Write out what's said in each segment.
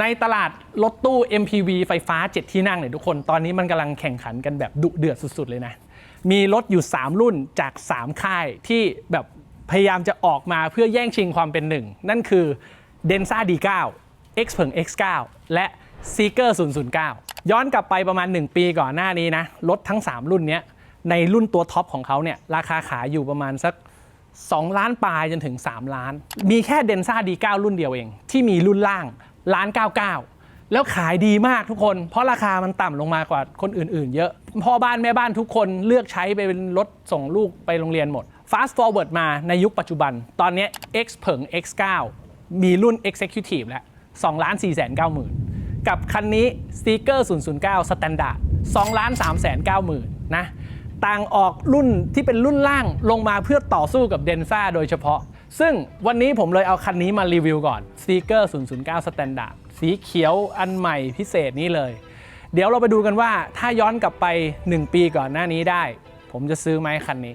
ในตลาดรถตู้ MPV ไฟฟ้า 7 ที่นั่งเนี่ยทุกคน ตอนนี้มันกำลังแข่งขันกันแบบดุเดือดสุด ๆ เลยนะ มีรถอยู่ 3 รุ่นจาก 3 ค่ายที่แบบพยายามจะออกมาเพื่อแย่งชิงความเป็นหนึ่ง นั่นคือ Denza D9 X เพิง X9 และ Seeker 009 ย้อนกลับไปประมาณ 1 ปีก่อนหน้านี้นะ รถทั้ง 3 รุ่นนี้ในรุ่นตัวท็อปของเขาเนี่ยราคาขายอยู่ประมาณสัก2 ล้านปลายจนถึง 3 ล้าน มีแค่เดนซ่า D9 รุ่นเดียวเอง ที่มีรุ่นล่าง ล้าน99 แล้วขายดีมากทุกคน เพราะราคามันต่ำลงมากว่าคนอื่นๆ เยอะ พ่อบ้านแม่บ้านทุกคนเลือกใช้ไปเป็นรถส่งลูกไปโรงเรียนหมด Fast forward มาในยุคปัจจุบัน ตอนนี้ X เผิง X9 มีรุ่น Executive แล้ว2ล้าน4 9 0 0 0 0กับคันนี้ Sticker 009 Standard 2ล้าน3 9 0 0 0 0นะต่างออกรุ่นที่เป็นรุ่นล่างลงมาเพื่อต่อสู้กับเดนซ่าโดยเฉพาะ ซึ่งวันนี้ผมเลยเอาคันนี้มารีวิวก่อน Seeker 009 Standard สีเขียวอันใหม่พิเศษนี้เลย เดี๋ยวเราไปดูกันว่าถ้าย้อนกลับไป 1 ปีก่อนหน้านี้ได้ ผมจะซื้อไหมคันนี้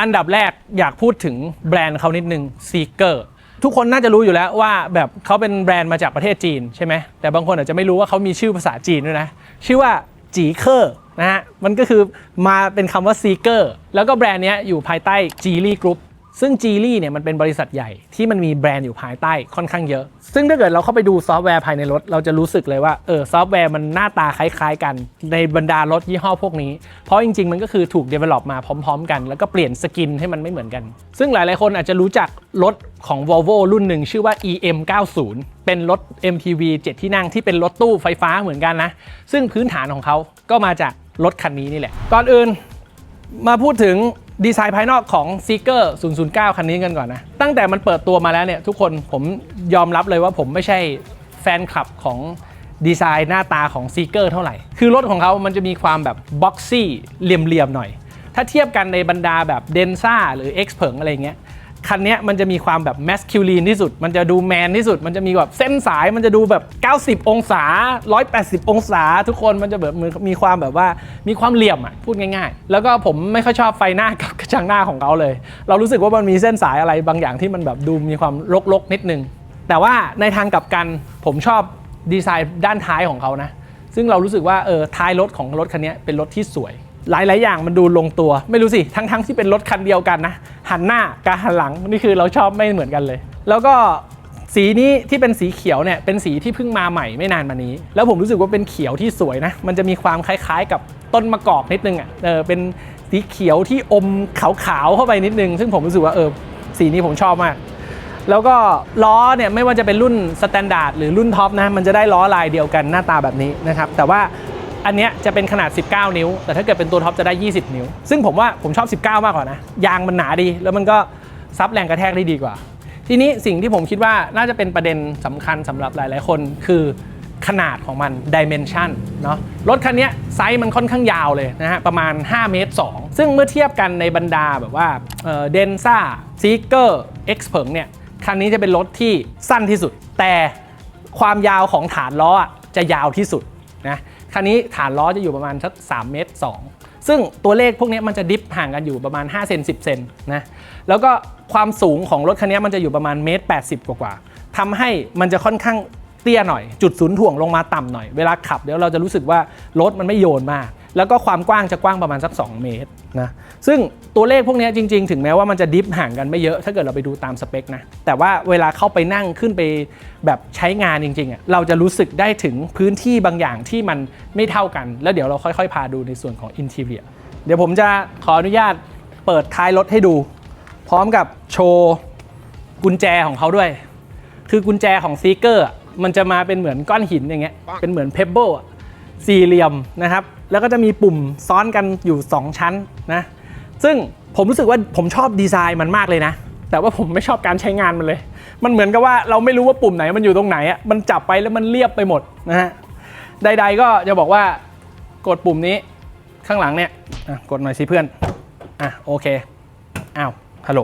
อันดับแรกอยากพูดถึงแบรนด์เขานิดนึง Seeker ทุกคนน่าจะรู้อยู่แล้วว่าแบบเขาเป็นแบรนด์มาจากประเทศจีนใช่ไหมแต่บางคนอาจจะไม่รู้ว่าเขามีชื่อภาษาจีนด้วยนะชื่อว่าจีเคอร์นะฮะมันก็คือมาเป็นคำว่าซีเกอร์แล้วก็แบรนด์นี้อยู่ภายใต้จีลี่กรุ๊ป ซึ่ง Geely เนี่ยมันเป็นบริษัทใหญ่ที่มันมีแบรนด์อยู่ภายใต้ค่อนข้างเยอะ ซึ่งถ้าเกิดเราเข้าไปดูซอฟต์แวร์ภายในรถ เราจะรู้สึกเลยว่าเออซอฟต์แวร์มันหน้าตาคล้ายๆ กันในบรรดารถยี่ห้อพวกนี้ เพราะจริงๆ มันก็คือถูก develop มาพร้อม ๆ กัน แล้วก็เปลี่ยนสกินให้มันไม่เหมือนกัน ซึ่งหลายๆคนอาจจะรู้จักรถของ Volvo รุ่นหนึ่งชื่อว่า EM90 เป็นรถ MPV 7 ที่นั่งที่เป็นรถตู้ไฟฟ้าเหมือนกันนะ ซึ่งพื้นฐานของเขาก็มาจากรถคันนี้นี่แหละ ก่อนอื่นมาพูดถึง ดีไซน์ภายนอกของ Seeker 009 คันนี้กันก่อนนะ ตั้งแต่มันเปิดตัวมาแล้วเนี่ย ทุกคนผมยอมรับเลยว่าผมไม่ใช่แฟนคลับของดีไซน์หน้าตาของ Seeker เท่าไหร่ คือรถของเขามันจะมีความแบบบ็อกซี่เหลี่ยมๆหน่อย ถ้าเทียบกันในบรรดาแบบเดนซ่าหรือ X เผิงอะไรเงี้ย คันนี้มันจะมีความแบบแมสคิลีนที่สุด มันจะดูแมนที่สุด มันจะมีแบบเส้นสายมันจะดูแบบ 90 องศา 180 องศา ทุกคนมันจะแบบมีความแบบว่ามีความเหลี่ยมอะพูดง่าย ๆ แล้วก็ผมไม่ค่อยชอบไฟหน้ากับกระจังหน้าของเขาเลย เรารู้สึกว่ามันมีเส้นสายอะไรบางอย่างที่มันแบบดูมีความรกๆนิดนึง แต่ว่าในทางกลับกันผมชอบดีไซน์ด้านท้ายของเขานะซึ่งเรารู้สึกว่าเออท้ายรถของรถคันนี้เป็นรถที่สวย หลาย ๆ อย่างมันดูลงตัว ไม่รู้สิ ทั้งๆที่เป็นรถคันเดียวกันนะ หันหน้ากับหันหลังนี่คือเราชอบไม่เหมือนกันเลย แล้วก็สีนี้ที่เป็นสีเขียวเนี่ยเป็นสีที่เพิ่งมาใหม่ไม่นานมานี้ แล้วผมรู้สึกว่าเป็นเขียวที่สวยนะ มันจะมีความคล้าย ๆ กับต้นมะกอกนิดนึงอะเออเป็นสีเขียวที่อมขาวๆเข้าไปนิดนึง ซึ่งผมรู้สึกว่าเออสีนี้ผมชอบมากแล้วก็ล้อเนี่ยไม่ว่าจะเป็นรุ่นสแตนดาร์ดหรือรุ่นท็อปนะมันจะได้ล้อลายเดียวกันหน้าตาแบบนี้นะครับแต่ว่า อันเนี้ยจะเป็นขนาด 19 นิ้ว แต่ถ้าเกิดเป็นตัวท็อปจะได้ 20 นิ้ว ซึ่งผมว่าผมชอบ 19 มากกว่านะ ยางมันหนาดี แล้วมันก็ซับแรงกระแทกได้ดีกว่า ทีนี้สิ่งที่ผมคิดว่าน่าจะเป็นประเด็นสำคัญสำหรับหลาย ๆ คนคือขนาดของมัน dimension เนาะรถคันเนี้ยไซส์มันค่อนข้างยาวเลยนะฮะ ประมาณ 5 เมตร 2 ซึ่งเมื่อเทียบกันในบรรดาแบบว่าเดนซ่าซีเกอร์เอ็กซ์เพิงเนี่ย คันนี้จะเป็นรถที่สั้นที่สุด แต่ความยาวของฐานล้อจะยาวที่สุดนะ คันนี้ฐานล้อจะอยู่ประมาณสัก3เมตร2ซึ่งตัวเลขพวกนี้มันจะดิฟห่างกันอยู่ประมาณ5เซน10เซนนะแล้วก็ความสูงของรถคันนี้มันจะอยู่ประมาณเมตร80 กว่าๆทำให้มันจะค่อนข้างเตี้ยหน่อย จุดศูนย์ถ่วงลงมาต่ำหน่อย เวลาขับเดี๋ยวเราจะรู้สึกว่ารถมันไม่โยนมาก แล้วก็ความกว้างจะกว้างประมาณสัก 2 เมตรนะซึ่งตัวเลขพวกนี้จริง ๆ ถึงแม้ว่ามันจะดิฟห่างกันไม่เยอะถ้าเกิดเราไปดูตามสเปคนะแต่ว่าเวลาเข้าไปนั่งขึ้นไปแบบใช้งานจริงๆอะเราจะรู้สึกได้ถึงพื้นที่บางอย่างที่มันไม่เท่ากัน แล้วเดี๋ยวเราค่อยๆ พาดูในส่วนของอินทีเรียเดี๋ยวผมจะขออนุญาตเปิดท้ายรถให้ดู พร้อมกับโชว์กุญแจของเขาด้วย คือกุญแจของซีเกอร์มันจะมาเป็นเหมือนก้อนหินอย่างเงี้ยเป็นเหมือนเพบเบิลสี่เหลี่ยมนะครับ แล้วก็จะมีปุ่มซ้อนกันอยู่ 2 ชั้นนะ ซึ่งผมรู้สึกว่าผมชอบดีไซน์มันมากเลยนะ แต่ว่าผมไม่ชอบการใช้งานมันเลย มันเหมือนกับว่าเราไม่รู้ว่าปุ่มไหนมันอยู่ตรงไหนอะ มันจับไปแล้วมันเรียบไปหมดนะฮะ ใด ๆ ก็จะบอกว่ากดปุ่มนี้ข้างหลังเนี่ยกดหน่อยสิเพื่อน อะโอเค อ้าว ฮัลโหล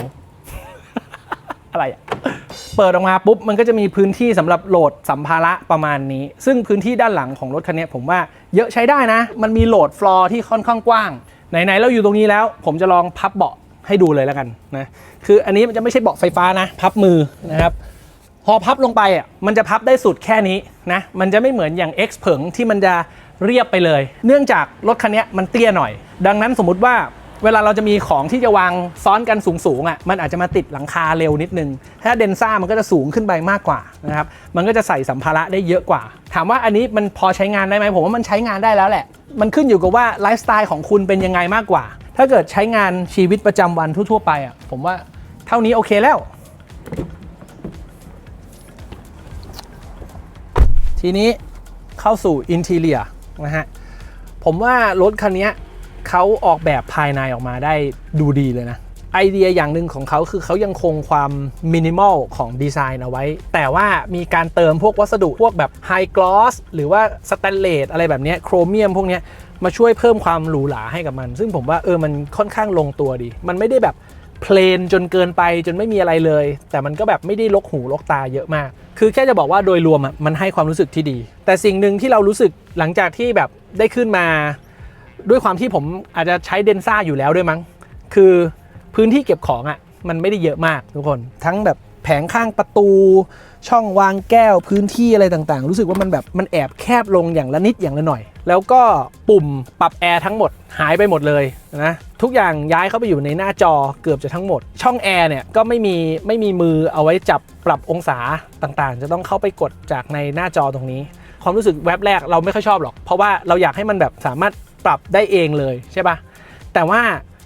อะไรอะ เปิดออกมาปุ๊บมันก็จะมีพื้นที่สำหรับโหลดสัมภาระประมาณนี้ ซึ่งพื้นที่ด้านหลังของรถคันนี้ผมว่าเยอะใช้ได้นะ มันมีโหลดฟลอร์ที่ค่อนข้างกว้างไหนๆเราอยู่ตรงนี้แล้ว ผมจะลองพับเบาะให้ดูเลยแล้วกันนะคืออันนี้มันจะไม่ใช่เบาะไฟฟ้านะ พับมือนะครับพอพับลงไปอะมันจะพับได้สุดแค่นี้นะมันจะไม่เหมือนอย่าง X เผิงที่มันจะเรียบไปเลย เนื่องจากรถคันนี้มันเตี้ยหน่อย ดังนั้นสมมุติว่า เวลาเราจะมีของที่จะวางซ้อนกันสูงๆอะมันอาจจะมาติดหลังคาเร็วนิดนึง ถ้าเดนซ่ามันก็จะสูงขึ้นไปมากกว่านะครับมันก็จะใส่สัมภาระได้เยอะกว่า ถามว่าอันนี้มันพอใช้งานได้ไหมผมว่ามันใช้งานได้แล้วแหละ มันขึ้นอยู่กับว่าไลฟ์สไตล์ของคุณเป็นยังไงมากกว่า ถ้าเกิดใช้งานชีวิตประจำวันทั่วๆไปอะผมว่าเท่านี้โอเคแล้ว ทีนี้เข้าสู่อินทีเลียนะฮะผมว่ารถคันนี้ เขาออกแบบภายในออกมาได้ดูดีเลยนะ ไอเดียอย่างหนึ่งของเขาคือเขายังคงความมินิมอลของดีไซน์เอาไว้ แต่ว่ามีการเติมพวกวัสดุพวกแบบไฮกลอสหรือว่าสแตนเลสอะไรแบบนี้โครเมียมพวกนี้มาช่วยเพิ่มความหรูหราให้กับมัน ซึ่งผมว่าเออมันค่อนข้างลงตัวดี มันไม่ได้แบบเพลนจนเกินไปจนไม่มีอะไรเลย แต่มันก็แบบไม่ได้ลกหูลกตาเยอะมาก คือแค่จะบอกว่าโดยรวมอะมันให้ความรู้สึกที่ดี แต่สิ่งหนึ่งที่เรารู้สึกหลังจากที่แบบได้ขึ้นมา ด้วยความที่ผมอาจจะใช้เดนซ่าอยู่แล้วด้วยมั้ง คือพื้นที่เก็บของอะมันไม่ได้เยอะมากทุกคน ทั้งแบบแผงข้างประตู ช่องวางแก้วพื้นที่อะไรต่างๆ รู้สึกว่ามันแบบมันแอบแคบลงอย่างละนิดอย่างละหน่อย แล้วก็ปุ่มปรับแอร์ทั้งหมดหายไปหมดเลยนะทุกอย่างย้ายเข้าไปอยู่ในหน้าจอเกือบจะทั้งหมด ช่องแอร์เนี่ยก็ไม่มีไม่มีมือเอาไว้จับปรับองศาต่างๆ จะต้องเข้าไปกดจากในหน้าจอตรงนี้ ความรู้สึกแวบแรกเราไม่ค่อยชอบหรอก เพราะว่าเราอยากให้มันแบบสามารถ ปรับได้เองเลยใช่ปะแต่ว่า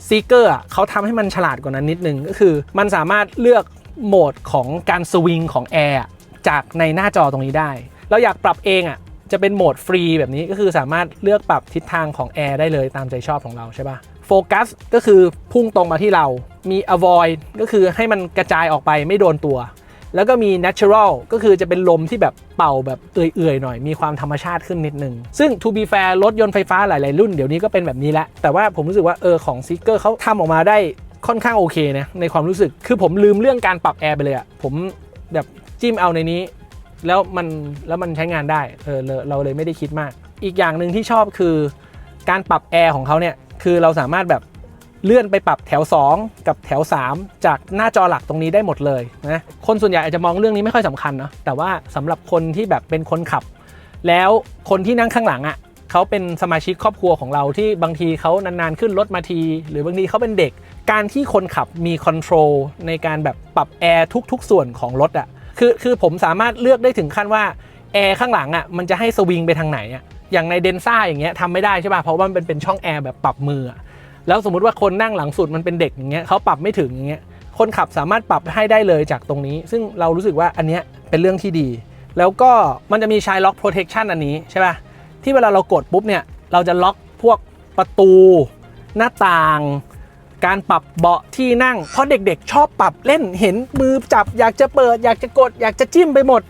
ซีเกอร์เขาทำให้มันฉลาดกว่านั้นนิดนึง ก็คือมันสามารถเลือกโหมดของการสวิงของแอร์จากในหน้าจอตรงนี้ได้ เราอยากปรับเองอะจะเป็นโหมดฟรีแบบนี้ก็คือสามารถเลือกปรับทิศทางของแอร์ได้เลยตามใจชอบของเราใช่ปะโฟกัสก็คือพุ่งตรงมาที่เรา มี avoid ก็คือให้มันกระจายออกไปไม่โดนตัว แล้วก็มี natural ก็คือจะเป็นลมที่แบบเป่าแบบเอื่อยๆหน่อย มีความธรรมชาติขึ้นนิดนึง ซึ่ง to be fair รถยนต์ไฟฟ้าหลายๆรุ่นเดี๋ยวนี้ก็เป็นแบบนี้แล้ว แต่ว่าผมรู้สึกว่าเออของ Seeker เขาทำออกมาได้ค่อนข้างโอเคนะในความรู้สึกคือผมลืมเรื่องการปรับแอร์ไปเลยอะผมแบบจิ้มเอาในนี้ แล้วมันแล้วมันใช้งานได้เออเราเลยไม่ได้คิดมาก อีกอย่างหนึ่งที่ชอบคือการปรับแอร์ของเขาเนี่ยคือเราสามารถแบบ เลื่อนไปปรับแถว 2 กับแถว 3 จากหน้าจอหลักตรงนี้ได้หมดเลยนะคนส่วนใหญ่อาจจะมองเรื่องนี้ไม่ค่อยสำคัญเนาะแต่ว่าสำหรับคนที่แบบเป็นคนขับ แล้วคนที่นั่งข้างหลังอะ่ะเขาเป็นสมาชิกครอบครัวของเราที่บางทีเขานานๆขึ้นรถมาที หรือบางทีเขาเป็นเด็ก การที่คนขับมีคอนโทรลในการแบบปรับแอร์ทุกๆ ส่วนของรถอะ่ะคือคือผมสามารถเลือกได้ถึงขั้นว่าแอร์ข้างหลังอะ่ะมันจะให้สวิงไปทางไหนอะ่ะอย่างในเดนซ่าอย่างเงี้ยทำไม่ได้ใช่ป่ะเพราะว่ามันเป็นเป็นช่องแอร์แบบปรับมือ แล้วสมมติว่าคนนั่งหลังสุดมันเป็นเด็กอย่างเงี้ยเขาปรับไม่ถึงอย่างเงี้ยคนขับสามารถปรับให้ได้เลยจากตรงนี้ ซึ่งเรารู้สึกว่าอันเนี้ยเป็นเรื่องที่ดี แล้วก็มันจะมีชายล็อกโปรเทคชันอันนี้ใช่ป่ะที่เวลาเรากดปุ๊บเนี่ยเราจะล็อกพวกประตู หน้าต่าง การปรับเบาะที่นั่ง เพราะเด็กๆ ชอบปรับเล่นเห็นมือจับอยากจะเปิด อยากจะกด อยากจะจิ้มไปหมด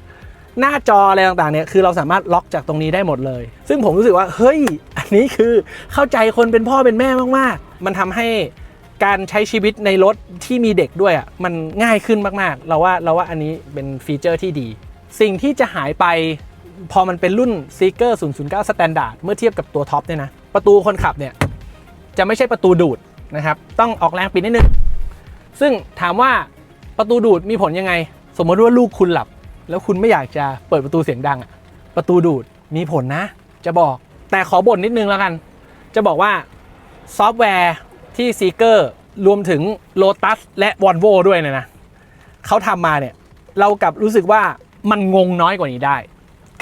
หน้าจออะไรต่างๆเนี่ยคือเราสามารถล็อกจากตรงนี้ได้หมดเลย ซึ่งผมรู้สึกว่าเฮ้ยอันนี้คือเข้าใจคนเป็นพ่อเป็นแม่มากๆ มันทำให้การใช้ชีวิตในรถที่มีเด็กด้วยอะมันง่ายขึ้นมากๆ เราว่าเราว่าอันนี้เป็นฟีเจอร์ที่ดี สิ่งที่จะหายไปพอมันเป็นรุ่น Seeker 009 Standard เมื่อเทียบกับตัวท็อปเนี่ยนะ ประตูคนขับเนี่ย จะไม่ใช่ประตูดูดนะครับ ต้องออกแรงปิดนิดนึง ซึ่งถามว่าประตูดูดมีผลยังไง สมมติว่าลูกคุณหลับ แล้วคุณไม่อยากจะเปิดประตูเสียงดังอะประตูดูดมีผลนะ จะบอกแต่ขอบ่นนิดนึงแล้วกัน จะบอกว่าซอฟต์แวร์ที่ Seeker รวมถึง Lotus และ Volvo ด้วยเนี่ยนะเขาทำมาเนี่ย เรากลับรู้สึกว่ามันงงน้อยกว่านี้ได้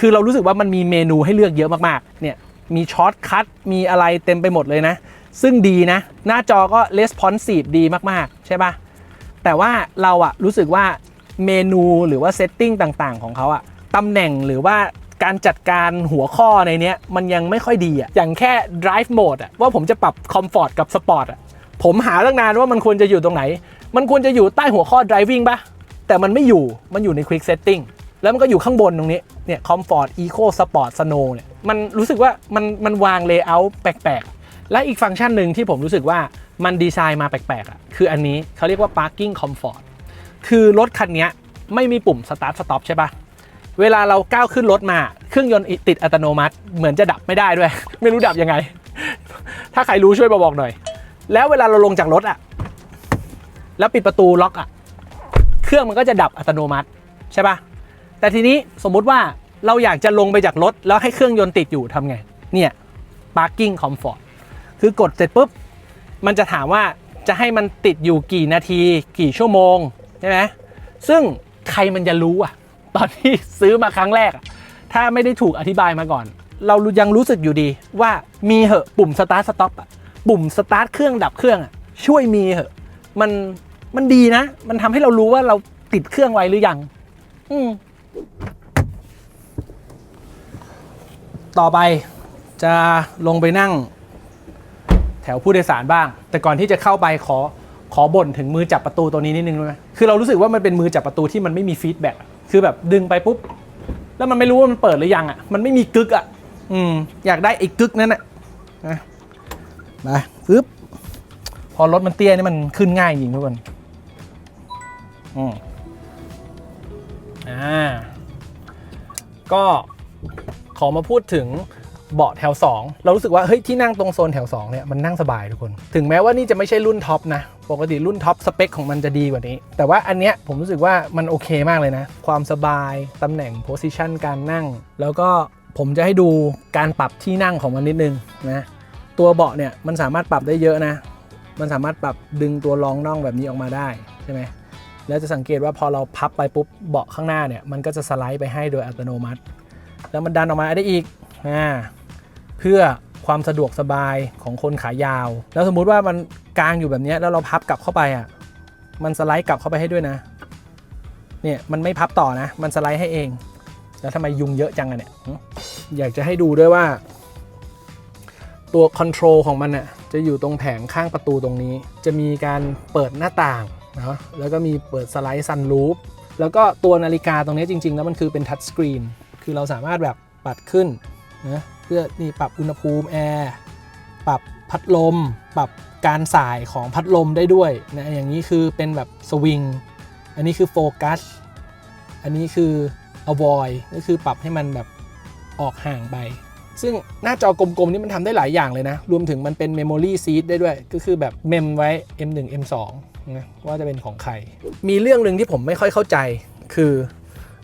คือเรารู้สึกว่ามันมีเมนูให้เลือกเยอะมากๆ เนี่ยมีช็อตคัทมีอะไรเต็มไปหมดเลยนะ ซึ่งดีนะ หน้าจอก็ responsive ดีมากๆ ใช่ปะแต่ว่าเราอะรู้สึกว่า เมนูหรือว่าเซตติ้งต่างๆ ของเขาอะตำแหน่งหรือว่าการจัดการหัวข้อในเนี้ยมันยังไม่ค่อยดีอะอย่างแค่ drive mode อะว่าผมจะปรับ comfort กับ sport อะผมหาตั้งนานว่ามันควรจะอยู่ตรงไหน มันควรจะอยู่ใต้หัวข้อ driving ปะแต่มันไม่อยู่ มันอยู่ใน quick setting แล้วมันก็อยู่ข้างบนตรงนี้ เนี่ย comfort eco sport snow เนี่ย มันรู้สึกว่ามันมันวาง layout แปลกๆ และอีกฟังก์ชันหนึ่งที่ผมรู้สึกว่ามันดีไซน์มาแปลกๆอะ คืออันนี้เขาเรียกว่า parking comfort คือรถคันนี้ไม่มีปุ่ม start stop ใช่ปะเวลาเราก้าวขึ้นรถมา เครื่องยนต์ติดอัตโนมัติ เหมือนจะดับไม่ได้ด้วย ไม่รู้ดับยังไง ถ้าใครรู้ช่วยมาบอกหน่อย แล้วเวลาเราลงจากรถอะแล้วปิดประตูล็อกอะเครื่องมันก็จะดับอัตโนมัติใช่ปะแต่ทีนี้สมมุติว่าเราอยากจะลงไปจากรถ แล้วให้เครื่องยนต์ติดอยู่ทำไง เนี่ย parking comfort คือกดเสร็จปุ๊บ มันจะถามว่าจะให้มันติดอยู่กี่นาที กี่ชั่วโมง ใช่ไหมซึ่งใครมันจะรู้อะตอนที่ซื้อมาครั้งแรก ถ้าไม่ได้ถูกอธิบายมาก่อน เรายังรู้สึกอยู่ดีว่ามีเหอะปุ่ม start stop อปอะปุ่ม start เครื่องดับเครื่องอะช่วยมีเหอะมันมันดีนะ มันทำให้เรารู้ว่าเราติดเครื่องไว้หรือยัง อืมต่อไปจะลงไปนั่ง แถวผู้โดยสารบ้าง แต่ก่อนที่จะเข้าไปขอ ขอบ่นถึงมือจับประตูตัวนี้นิดนึงได้ไหมคือเรารู้สึกว่ามันเป็นมือจับประตูที่มันไม่มีฟีดแบ็กคือแบบดึงไปปุ๊บ แล้วมันไม่รู้ว่ามันเปิดหรือยังอะ มันไม่มีกึกอะ อืม อยากได้ไอ้กึกนั้นอะนะไปปึ๊บ พอรถมันเตี้ยนี่มันขึ้นง่ายจริงทุกคน อืมอ่า ก็ขอมาพูดถึง เบาะแถว 2 เรารู้สึกว่าเฮ้ยที่นั่งตรงโซนแถว2เนี่ยมันนั่งสบายทุกคน ถึงแม้ว่านี่จะไม่ใช่รุ่นท็อปนะ ปกติรุ่นท็อปสเปคของมันจะดีกว่านี้ แต่ว่าอันเนี้ยผมรู้สึกว่ามันโอเคมากเลยนะ ความสบายตำแหน่งโพสิชันการนั่ง แล้วก็ผมจะให้ดูการปรับที่นั่งของมันนิดนึงนะตัวเบาะเนี่ยมันสามารถปรับได้เยอะนะ มันสามารถปรับดึงตัวรองน่องแบบนี้ออกมาได้ใช่ไหมแล้วจะสังเกตว่าพอเราพับไปปุ๊บเบาะข้างหน้าเนี่ยมันก็จะสไลด์ไปให้โดยอัตโนมัติ แล้วมันดันออกมาได้อีกอ่า เพื่อความสะดวกสบายของคนขายาว แล้วสมมุติว่ามันกลางอยู่แบบนี้แล้วเราพับกลับเข้าไปอะมันสไลด์กลับเข้าไปให้ด้วยนะเนี่ยมันไม่พับต่อนะ มันสไลด์ให้เอง แล้วทำไมยุงเยอะจังอะเนี่ยอยากจะให้ดูด้วยว่า ตัวคอนโทรลของมันน่ะจะอยู่ตรงแผงข้างประตูตรงนี้ จะมีการเปิดหน้าต่างเนะแล้วก็มีเปิดสไลด์ซันรูฟแล้วก็ตัวนาฬิกาตรงนี้จริง ๆ แล้วมันคือเป็นทัชสกรีนคือเราสามารถแบบปัดขึ้นนะ พื่อนี่ปรับอุณหภูมิแอร์ปรับพัดลม ปรับการสายของพัดลมได้ด้วยนะอย่างนี้คือเป็นแบบสวิงอันนี้คือโฟกัสอันนี้คือ avoid ก็คือปรับให้มันแบบออกห่างไป ซึ่งหน้าจอกลมๆนี่มันทำได้หลายอย่างเลยนะ รวมถึงมันเป็น Memory Seed ได้ด้วย ก็คือแบบเมมไว้ M1 M2 นะว่าจะเป็นของใคร มีเรื่องหนึ่งที่ผมไม่ค่อยเข้าใจคือ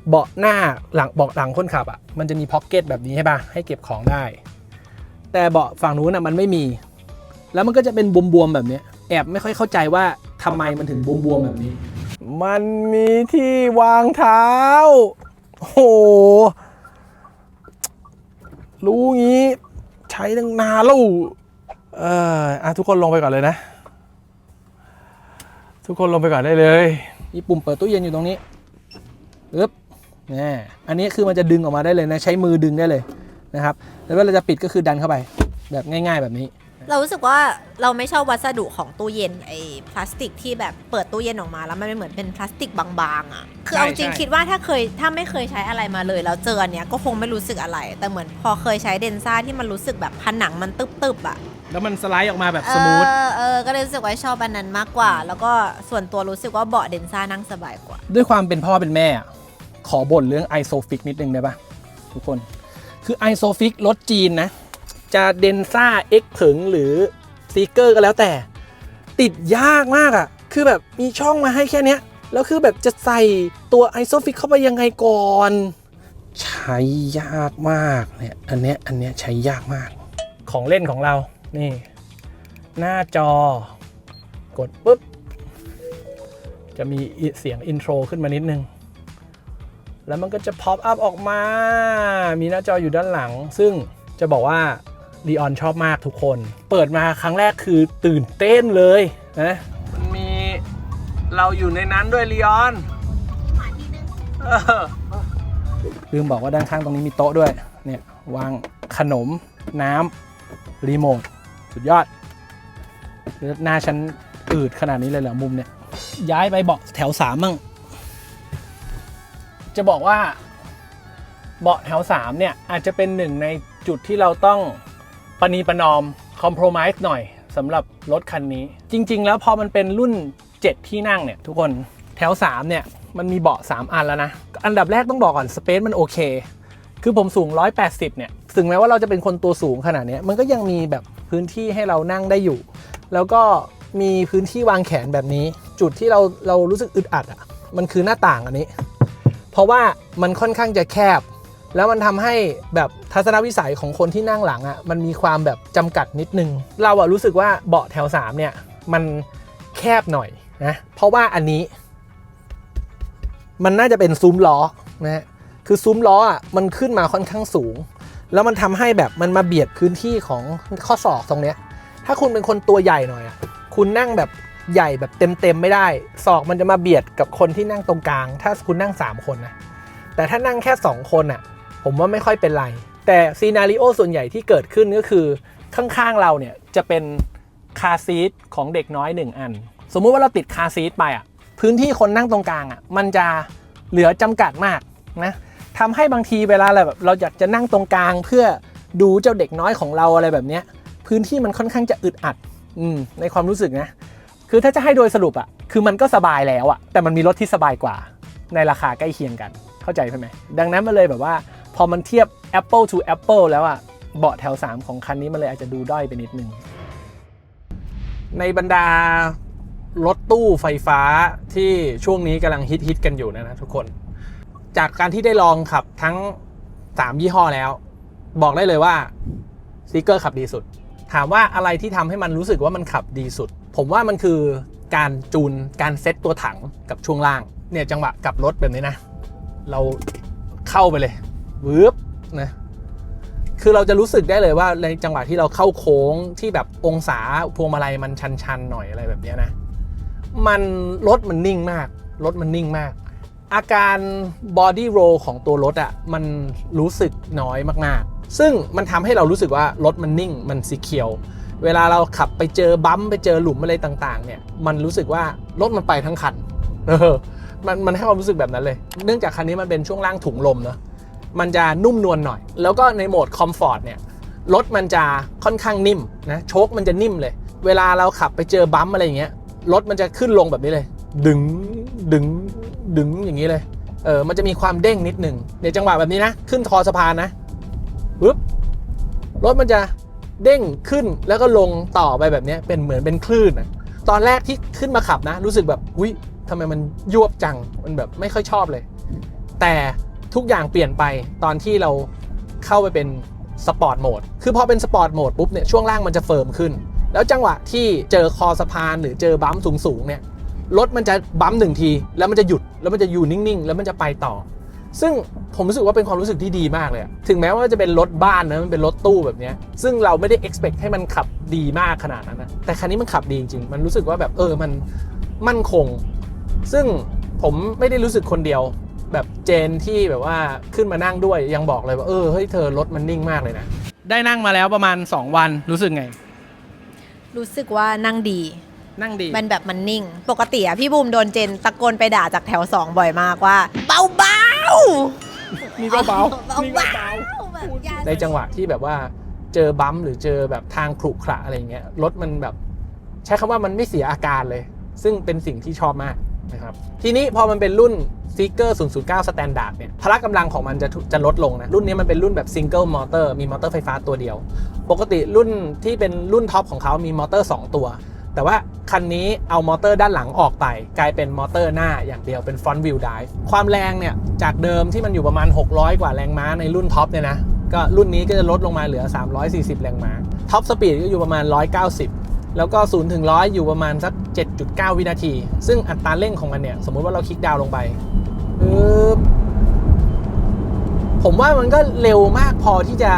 เบาะหน้าหลังเบาะหลังคนขับอะ่ะมันจะมีพ็อกเก็ตแบบนี้ใช่ปะให้เก็บของได้ แต่เบาะฝั่งนู้นอะมันไม่มี แล้วมันก็จะเป็นบวมๆแบบเนี้ยแอบไม่ค่อยเข้าใจว่าทำไมมันถึงบวมๆแบบนี้ มันมีที่วางเท้าโอ้โหรู้งี้ ใช้ตั้งนานแล้วเอออะทุกคนลงไปก่อนเลยนะ ทุกคนลงไปก่อนได้เลย มีปุ่มเปิดตู้เย็นอยู่ตรงนี้ปึ๊บ นี่อันนี้คือมันจะดึงออกมาได้เลยนะใช้มือดึงได้เลยนะครับ แล้วเวลาจะปิดก็คือดันเข้าไป แบบง่าย ๆ แบบนี้ เรารู้สึกว่าเราไม่ชอบวัสดุของตู้เย็นไอ้พลาสติกที่แบบเปิดตู้เย็นออกมาแล้วมันเป็นเหมือนเป็นพลาสติกบางๆอะ่ะคือเอาจริงใช่คิดว่าถ้าเคยถ้าไม่เคยใช้อะไรมาเลยแล้วเจออันเนี้ยก็คงไม่รู้สึกอะไร แต่เหมือนพอเคยใช้เดนซ่าที่มันรู้สึกแบบผนังมันตึบๆอะแล้วมันสไลด์ออกมาแบบเอสมูทอเออก็เลยรู้สึกว่าชอบอันนั้นมากกว่า แล้วก็ส่วนตัวรู้สึกว่าเบาะเดนซ่านั่งสบายกว่า ด้วยความเป็นพ่อเป็นแม่อะ ขอบ่นเรื่องไอโซฟิกนิดนึงได้ปะทุกคน คือไอโซฟิกรถจีนนะ จะเดนซ่าเอ็กผึงหรือซีเกอร์ก็แล้วแต่ ติดยากมากอะ่ะ คือแบบมีช่องมาให้แค่เนี้ยแล้วคือแบบจะใส่ตัวไอโซฟิกเข้าไปยังไงก่อน ใช้ยากมากเนี่ยอันเนี้ยอันเนี้ยใช้ยากมาก ของเล่นของเรานี่ หน้าจอกดปุ๊บจะมีเสียงอินโทรขึ้นมานิดนึง แล้วมันก็จะ pop up ออกมา มีหน้าจออยู่ด้านหลัง ซึ่งจะบอกว่าลีออนชอบมากทุกคน เปิดมาครั้งแรกคือตื่นเต้นเลยนะมันมีเราอยู่ในนั้นด้วยลีออนลืมบอกว่าด้านข้างตรงนี้มีโต๊ะด้วย เนี่ยวางขนมน้ำรีโมทสุดยอด หน้าฉันอืดขนาดนี้เลยเหรอมุมเนี่ย ย้ายไปเบาะแถวสามมั่ง จะบอกว่าเบาะแถว3เนี่ยอาจจะเป็นหนึ่งในจุดที่เราต้องปณีประนอมคอม p r o m i s e หน่อยสำหรับรถคันนี้ จริง ๆ แล้วพอมันเป็นรุ่น 7 ที่นั่งเนี่ยทุกคนแถว 3 เนี่ย มันมีเบาะ 3 อันแล้วนะ อันดับแรกต้องบอกก่อนสเปซมันโอเค คือผมสูง 180 เนี่ยถึงแม้ว่าเราจะเป็นคนตัวสูงขนาดนี้มันก็ยังมีแบบพื้นที่ให้เรานั่งได้อยู่ แล้วก็มีพื้นที่วางแขนแบบนี้ จุดที่เราเรารู้สึกอึดอัดอะมันคือหน้าต่างอันนี้ ราะว่ามันค่อนข้างจะแคบ แล้วมันทำให้แบบทัศนวิสัยของคนที่นั่งหลังอะมันมีความแบบจำกัดนิดนึง เราอะรู้สึกว่าเบาะแถว3เนี่ยมันแคบหน่อยนะเพราะว่าอันนี้ มันน่าจะเป็นซุ้มล้อนะคือซุ้มล้ออะมันขึ้นมาค่อนข้างสูง แล้วมันทำให้แบบมันมาเบียดพื้นที่ของข้อศอกตรงเนี้ยถ้าคุณเป็นคนตัวใหญ่หน่อยอะคุณนั่งแบบ ใหญ่แบบเต็มๆไม่ได้ ศอกมันจะมาเบียดกับคนที่นั่งตรงกลาง ถ้าคุณนั่ง 3 คนนะ แต่ถ้านั่งแค่ 2 คนอะ ผมว่าไม่ค่อยเป็นไร แต่ซีนารีโอส่วนใหญ่ที่เกิดขึ้นก็คือข้างๆเราเนี่ยจะเป็นคาซีทของเด็กน้อยหนึ่งอัน สมมุติว่าเราติดคาซีทไปอะ พื้นที่คนนั่งตรงกลางอะ มันจะเหลือจำกัดมากนะทำให้บางทีเวลาเราแบบเราอยากจะนั่งตรงกลางเพื่อดูเจ้าเด็กน้อยของเราอะไรแบบเนี้ยพื้นที่มันค่อนข้างจะอึดอัด อืม ในความรู้สึกนะ คือถ้าจะให้โดยสรุปอะคือมันก็สบายแล้วอะแต่มันมีรถที่สบายกว่า ในราคาใกล้เคียงกัน เข้าใจใช่ไหมดังนั้นมันเลยแบบว่า พอมันเทียบ Apple to Apple แล้วอะเบาะแถว 3 ของคันนี้มันเลยอาจจะดูด้อยไปนิดนึง ในบรรดารถตู้ไฟฟ้าที่ช่วงนี้กำลังฮิตฮิตกันอยู่นะนะทุกคน จากการที่ได้ลองขับทั้ง 3 ยี่ห้อแล้ว บอกได้เลยว่าซีเกอร์ขับดีสุด ถามว่าอะไรที่ทำให้มันรู้สึกว่ามันขับดีสุดผมว่ามันคือการจูนการเซ็ตตัวถังกับช่วงล่าง เนี่ยจังหวะกลับรถแบบนี้นะ เราเข้าไปเลยวืบนะคือเราจะรู้สึกได้เลยว่าในจังหวะที่เราเข้าโค้งที่แบบองศาพวงมาลัยมันชันๆหน่อยอะไรแบบนี้นะ มันรถมันนิ่งมากรถมันนิ่งมาก อาการบอดี้โรของตัวรถอะ่ะมันรู้สึกน้อยมากๆ ซึ่งมันทำให้เรารู้สึกว่ารถมันนิ่งมันสีเขียว เวลาเราขับไปเจอบัมไปเจอหลุมอะไรต่างๆ เนี่ย มันรู้สึกว่ารถมันไปทั้งคันเออมันมันให้ความรู้สึกแบบนั้นเลย เนื่องจากคันนี้มันเป็นช่วงล่างถุงลมเนอะมันจะนุ่มนวลหน่อย แล้วก็ในโหมดคอมฟอร์ตเนี่ยรถมันจะค่อนข้างนิ่มนะโชคมันจะนิ่มเลย เวลาเราขับไปเจอบัมอะไรอย่างเงี้ยรถมันจะขึ้นลงแบบนี้เลย ดึงดึงดึงอย่างนี้เลยเออมันจะมีความเด้งนิดหนึ่งในจังหวะแบบนี้นะ ขึ้นคอสะพานนะปึ๊บรถมันจะ เด้งขึ้นแล้วก็ลงต่อไปแบบนี้เป็นเหมือนเป็นคลื่นอะตอนแรกที่ขึ้นมาขับนะ รู้สึกแบบอุ้ยทำไมมันยวบจังมันแบบไม่ค่อยชอบเลย แต่ทุกอย่างเปลี่ยนไปตอนที่เราเข้าไปเป็นสปอร์ตโหมดคือพอเป็นสปอร์ตโหมดปุ๊บเนี่ยช่วงล่างมันจะเฟิร์มขึ้น แล้วจังหวะที่เจอคอสะพานหรือเจอบัมสูงๆเนี่ยรถมันจะบัมหนึ่งที แล้วมันจะหยุดแล้วมันจะอยู่นิ่งๆ แล้วมันจะไปต่อ ซึ่งผมรู้สึกว่าเป็นความรู้สึกที่ดีมากเลยอะถึงแม้ว่าจะเป็นรถบ้านนะมันเป็นรถตู้แบบเนี้ยซึ่งเราไม่ได้ expect ให้มันขับดีมากขนาดนั้นนะ แต่คันนี้มันขับดีจริงๆ มันรู้สึกว่าแบบเออ มันมั่นคง ซึ่งผมไม่ได้รู้สึกคนเดียว แบบเจนที่แบบว่าขึ้นมานั่งด้วยยังบอกเลยว่าเออ เฮ้ยเธอรถมันนิ่งมากเลยนะ ได้นั่งมาแล้วประมาณ 2 วันรู้สึกไง รู้สึกว่านั่งดีนั่งดีมันแบบมันนิ่ง ปกติอะพี่บูมโดนเจนตะโกนไปด่าจากแถวสองบ่อยมากว่า เบาเบาๆ นี่ก็เบาเบานี่เบก็เบาาแบบอย่าในจังหวะที่แบบว่าเจอบัมป์หรือเจอแบบทางขรุขระอะไรเงี้ยรถมันแบบ ใช้คำว่ามันไม่เสียอาการเลย ซึ่งเป็นสิ่งที่ชอบมากนะครับทีนี้พอมันเป็นรุ่น Seeker 009 Standard เนี่ยพละกำลังของมันจะทุจะลดลงนะ รุ่นนี้มันเป็นรุ่นแบบ Single Motor มีมอเตอร์ไฟฟ้าตัวเดียว ปกติรุ่นที่เป็นรุ่นท็อปของเขามีมอเตอร์ 2 ตัว แต่ว่าคันนี้เอามอเตอร์ด้านหลังออกไป กลายเป็นมอเตอร์หน้าอย่างเดียวเป็น Front Wheel Drive ความแรงเนี่ย จากเดิมที่มันอยู่ประมาณ 600 กว่าแรงม้าในรุ่นท็อปเนี่ยนะ ก็รุ่นนี้ก็จะลดลงมาเหลือ 340 แรงม้าท็อปสปีดก็อยู่ประมาณ 190 แล้วก็0ถึง100 อยู่ประมาณสัก 7.9 วินาที ซึ่งอัตราเร่งของมันเนี่ยสมมุติว่าเราคลิกดาวน์ลงไปผมว่ามันก็เร็วมากพอที่จะ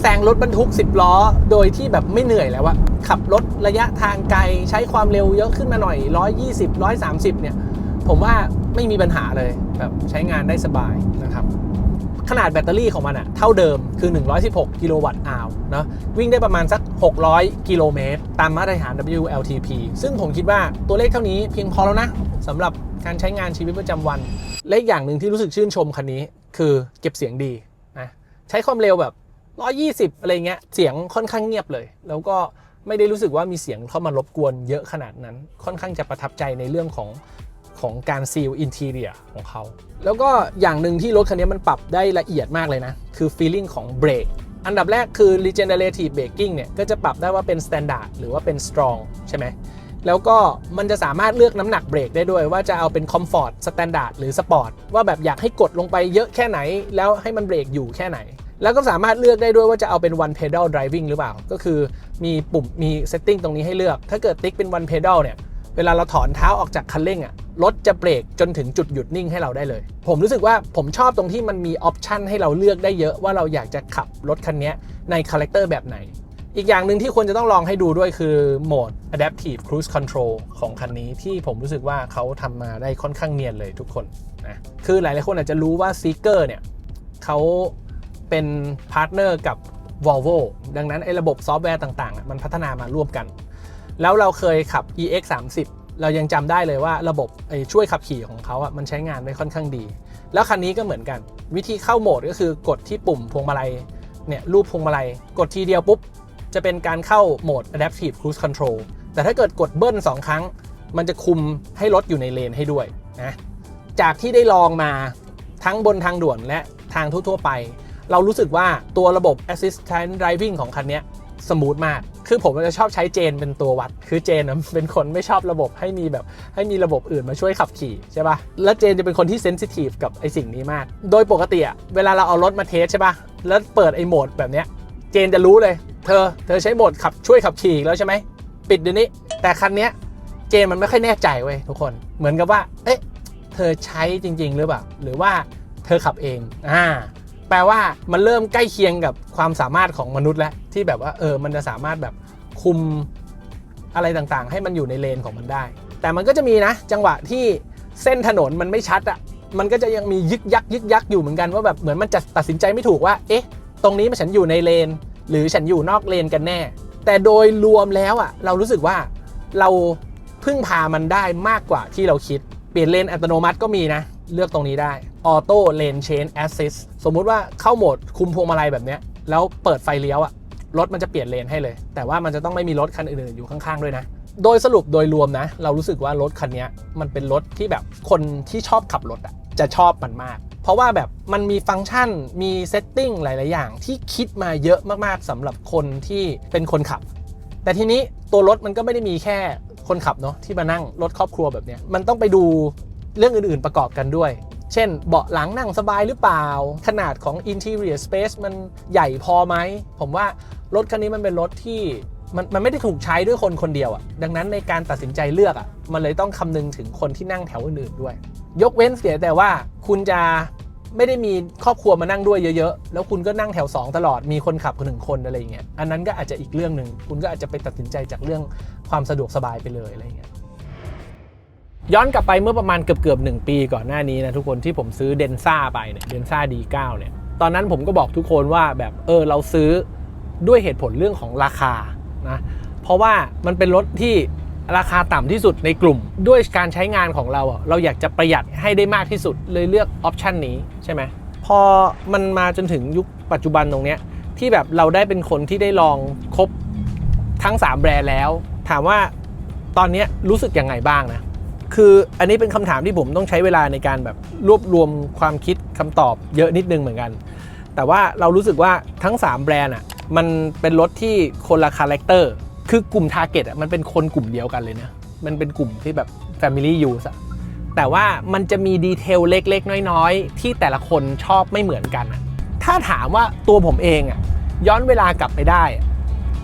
แซงรถบรรทุก 10 ล้อ โดยที่แบบไม่เหนื่อยแล้วอะขับรถระยะทางไกลใช้ความเร็วเยอะขึ้นมาหน่อย 120 130 เนี่ย ผมว่าไม่มีปัญหาเลยแบบใช้งานได้สบายนะครับขนาดแบตเตอรี่ของมันอะเท่าเดิมคือ 116 กิโลวัตต์อาวเนาะวิ่งได้ประมาณสัก 600 กิโลเมตร ตามมาตรฐาน WLTP ซึ่งผมคิดว่าตัวเลขเท่านี้เพียงพอแล้วนะสำหรับการใช้งานชีวิตประจำวัน และอีกอย่างหนึ่งที่รู้สึกชื่นชมคันนี้ คือเก็บเสียงดีนะใช้ความเร็วแบบ 120 อะไรเงี้ย เสียงค่อนข้างเงียบเลย แล้วก็ไม่ได้รู้สึกว่ามีเสียงเข้ามารบกวนเยอะขนาดนั้น ค่อนข้างจะประทับใจในเรื่องของของการซีลอินทีเรียของเขา แล้วก็อย่างหนึ่งที่รถคันนี้มันปรับได้ละเอียดมากเลยนะ คือ feeling ของเบรกอันดับแรกคือ regenerative braking เนี่ย ก็จะปรับได้ว่าเป็น standard หรือว่าเป็น strong ใช่ไหม แล้วก็มันจะสามารถเลือกน้ำหนักเบรกได้ด้วย ว่าจะเอาเป็น comfort standard หรือ sport ว่าแบบอยากให้กดลงไปเยอะแค่ไหน แล้วให้มันเบรกอยู่แค่ไหน แล้วก็สามารถเลือกได้ด้วยว่าจะเอาเป็น one pedal driving หรือเปล่า ก็คือมีปุ่มมี setting ตรงนี้ให้เลือก ถ้าเกิดติ๊กเป็น one pedal เนี่ย เวลาเราถอนเท้าออกจากคันเร่งอะรถจะเบรกจนถึงจุดหยุดนิ่งให้เราได้เลย ผมรู้สึกว่าผมชอบตรงที่มันมีออปชันให้เราเลือกได้เยอะว่าเราอยากจะขับรถคันนี้ในคาแรคเตอร์แบบไหน อีกอย่างหนึ่งที่ควรจะต้องลองให้ดูด้วยคือโหมด Adaptive Cruise Control ของคันนี้ที่ผมรู้สึกว่าเขาทำมาได้ค่อนข้างเนียนเลยทุกคนนะ คือหลายๆคนอาจจะรู้ว่า Seeker เนี่ยเขา เป็นพาร์ทเนอร์กับ Volvo ดังนั้นไอ้ระบบซอฟต์แวร์ต่างๆอะมันพัฒนามาร่วมกัน แล้วเราเคยขับ EX 30เรายังจำได้เลยว่าระบบไอ้ช่วยขับขี่ของเขาอะมันใช้งานได้ค่อนข้างดี แล้วคันนี้ก็เหมือนกัน วิธีเข้าโหมดก็คือกดที่ปุ่มพวงมาลัยเนี่ยรูปพวงมาลัย กดทีเดียวปุ๊บ จะเป็นการเข้าโหมด Adaptive Cruise Control แต่ถ้าเกิดกดเบิ้ล2 ครั้ง มันจะคุมให้รถอยู่ในเลนให้ด้วยนะจากที่ได้ลองมาทั้งบนทางด่วนและทางทั่วๆไป เรารู้สึกว่าตัวระบบ Assistant Driving ของคันนี้สมูทมาก คือผมจะชอบใช้เจนเป็นตัววัด คือเจนเป็นคนไม่ชอบระบบให้มีแบบให้มีระบบอื่นมาช่วยขับขี่ใช่ปะ่ะ แล้วเจนจะเป็นคนที่เซนซิทีฟกับไอสิ่งนี้มาก โดยปกติอะเวลาเราเอารถมาเทสใช่ปะ่ะ แล้วเปิดไอโหมดแบบเนี้ย เจนจะรู้เลย เธอ เธอใช้โหมดขับช่วยขับขี่แล้วใช่ไหม ปิดเดี๋ยวนี้ แต่คันเนี้ยเจนมันไม่ค่อยแน่ใจเว้ยทุกคน เหมือนกับว่า เอ๊ะ เธอใช้จริง ๆ หรือเปล่า หรือว่าเธอขับเอง อ่า แปลว่ามันเริ่มใกล้เคียงกับความสามารถของมนุษย์แล้วที่แบบว่าเออมันจะสามารถแบบคุมอะไรต่างๆ ให้มันอยู่ในเลนของมันได้ แต่มันก็จะมีนะ จังหวะที่เส้นถนนมันไม่ชัดอะ่ะมันก็จะยังมียึกยักยึกยักอยู่เหมือนกันว่าแบบเหมือนมันจะตัดสินใจไม่ถูกว่า เอ๊ะ ตรงนี้มันฉันอยู่ในเลน หรือฉันอยู่นอกเลนกันแน่ แต่โดยรวมแล้วอะ่ะเรารู้สึกว่าเราพึ่งพามันได้มากกว่าที่เราคิด เปลี่ยนเลนอัตโนมัติก็มีนะ เลือกตรงนี้ได้ Auto Lane Change Assist สมมุติว่าเข้าโหมดคุมพวงมาลัยแบบนี้แล้วเปิดไฟเลี้ยวอะรถมันจะเปลี่ยนเลนให้เลย แต่ว่ามันจะต้องไม่มีรถคันอื่นๆอยู่ข้างๆด้วยนะ โดยสรุปโดยรวมนะ เรารู้สึกว่ารถคันนี้มันเป็นรถที่แบบคนที่ชอบขับรถอะจะชอบมันมาก เพราะว่าแบบมันมีฟังก์ชันมีเซตติ้งหลาย ๆ อย่าง ที่คิดมาเยอะมากๆสำหรับคนที่เป็นคนขับ แต่ทีนี้ตัวรถมันก็ไม่ได้มีแค่คนขับเนาะที่มานั่งรถครอบครัวแบบนี้มันต้องไปดูเรื่องอื่น ๆ ประกอบกันด้วย เช่น เบาะหลังนั่งสบายหรือเปล่า ขนาดของ interior space มันใหญ่พอไหม ผมว่ารถคันนี้มันเป็นรถที่มันมันไม่ได้ถูกใช้ด้วยคนคนเดียวอะ่ะ ดังนั้นในการตัดสินใจเลือกอะ่ะ มันเลยต้องคำนึงถึงคนที่นั่งแถวอื่นๆด้วย ยกเว้นเสียแต่ว่าคุณจะไม่ได้มีครอบครัวมานั่งด้วยเยอะๆ แล้วคุณก็นั่งแถว 2 ตลอด มีคนขับคนหนึ่งคนอะไรอย่างเงี้ย อันนั้นก็อาจจะอีกเรื่องหนึ่ง คุณก็อาจจะไปตัดสินใจจากเรื่องความสะดวกสบายไปเลยอะไรอย่างเงี้ย ย้อนกลับไปเมื่อประมาณเกือบเกือบหนึ่งปีก่อนหน้านี้นะทุกคนที่ผมซื้อเดนซ่าไปเนี่ยเดนซ่าดีเเนี่ยตอนนั้นผมก็บอกทุกคนว่าแบบเออเราซื้อด้วยเหตุผลเรื่องของราคานะเพราะว่ามันเป็นรถที่ราคาต่ำที่สุดในกลุ่ม ด้วยการใช้งานของเราอะเราอยากจะประหยัดให้ได้มากที่สุดเลยเลือกออปชันนี้ใช่ไหมพอมันมาจนถึงยุคปัจจุบันตรงเนี้ยที่แบบเราได้เป็นคนที่ได้ลองครบทั้ง 3 แบรนด์แล้ว ถามว่าตอนเนี้ยรู้สึกยังไงบ้างนะ คืออันนี้เป็นคำถามที่ผมต้องใช้เวลาในการแบบรวบรวมความคิดคำตอบเยอะนิดนึงเหมือนกัน แต่ว่าเรารู้สึกว่าทั้ง 3 แบรนด์อะมันเป็นรถที่คนละคาแรคเตอร์คือกลุ่มทาร์เก็ตอะมันเป็นคนกลุ่มเดียวกันเลยนะ มันเป็นกลุ่มที่แบบ Family Use อะแต่ว่ามันจะมีดีเทลเล็กๆ น้อยๆ ที่แต่ละคนชอบไม่เหมือนกันอะถ้าถามว่าตัวผมเองอะย้อนเวลากลับไปได้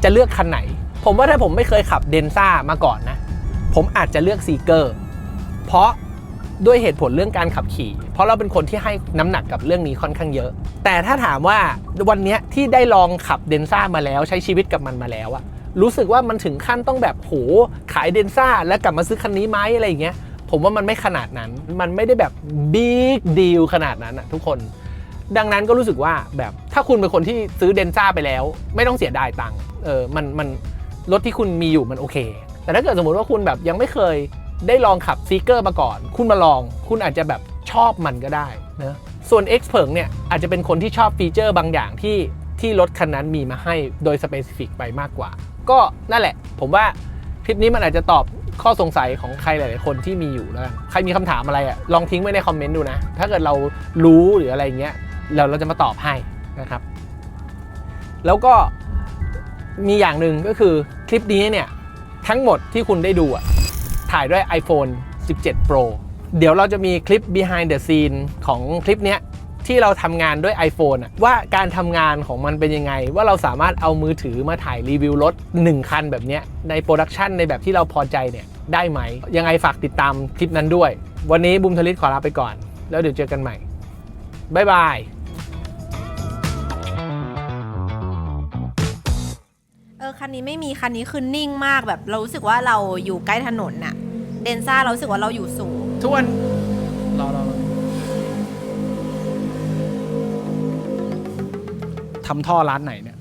จะเลือกคันไหน ผมว่าถ้าผมไม่เคยขับเดนซ่ามาก่อนนะ ผมอาจจะเลือกซีเกอร์ เพราะด้วยเหตุผลเรื่องการขับขี่ เพราะเราเป็นคนที่ให้น้ำหนักกับเรื่องนี้ค่อนข้างเยอะ แต่ถ้าถามว่าวันนี้ที่ได้ลองขับเดนซ่ามาแล้วใช้ชีวิตกับมันมาแล้วอะรู้สึกว่ามันถึงขั้นต้องแบบโหขายเดนซ่าแล้วกลับมาซื้อคันนี้ไหมอะไรอย่างเงี้ยผมว่ามันไม่ขนาดนั้น มันไม่ได้แบบบิ๊กดีลขนาดนั้นอะทุกคน ดังนั้นก็รู้สึกว่าแบบถ้าคุณเป็นคนที่ซื้อเดนซ่าไปแล้ว ไม่ต้องเสียดายตังค์เออมันมันรถที่คุณมีอยู่มันโอเค แต่ถ้าเกิดสมมติว่าคุณแบบยังไม่เคย ได้ลองขับซีเกอร์มาก่อน คุณมาลอง คุณอาจจะแบบชอบมันก็ได้นะส่วน X เพิงเนี่ยอาจจะเป็นคนที่ชอบฟีเจอร์บางอย่างที่ที่รถคันนั้นมีมาให้โดยสเปซิฟิกไปมากกว่า ก็นั่นแหละ ผมว่าคลิปนี้มันอาจจะตอบข้อสงสัยของใครหลาย ๆ คนที่มีอยู่แล้วใครมีคำถามอะไรอะลองทิ้งไว้ในคอมเมนต์ดูนะ ถ้าเกิดเรารู้หรืออะไรเงี้ยเราเราจะมาตอบให้นะครับ แล้วก็มีอย่างหนึ่งก็คือคลิปนี้เนี่ยทั้งหมดที่คุณได้ดูอะ ถ่ายด้วย iPhone 17 Pro เดี๋ยวเราจะมีคลิป behind the scene ของคลิปเนี้ยที่เราทำงานด้วย iPhone อะว่าการทำงานของมันเป็นยังไง ว่าเราสามารถเอามือถือมาถ่ายรีวิวรถ 1 คันแบบเนี้ยในโปรดักชันในแบบที่เราพอใจเนี่ยได้ไหม ยังไงฝากติดตามคลิปนั้นด้วย วันนี้บุมทลิตขอลาไปก่อน แล้วเดี๋ยวเจอกันใหม่บ๊ายบาย นนี้ไม่มีคันนี้คือนิ่งมากแบบเรารู้สึกว่าเราอยู่ใกล้ถนนน่ะ เดนซ่าเรารู้สึกว่าเราอยู่สูง ทุกวันรอรอรอทำท่อร้านไหนเนี่ย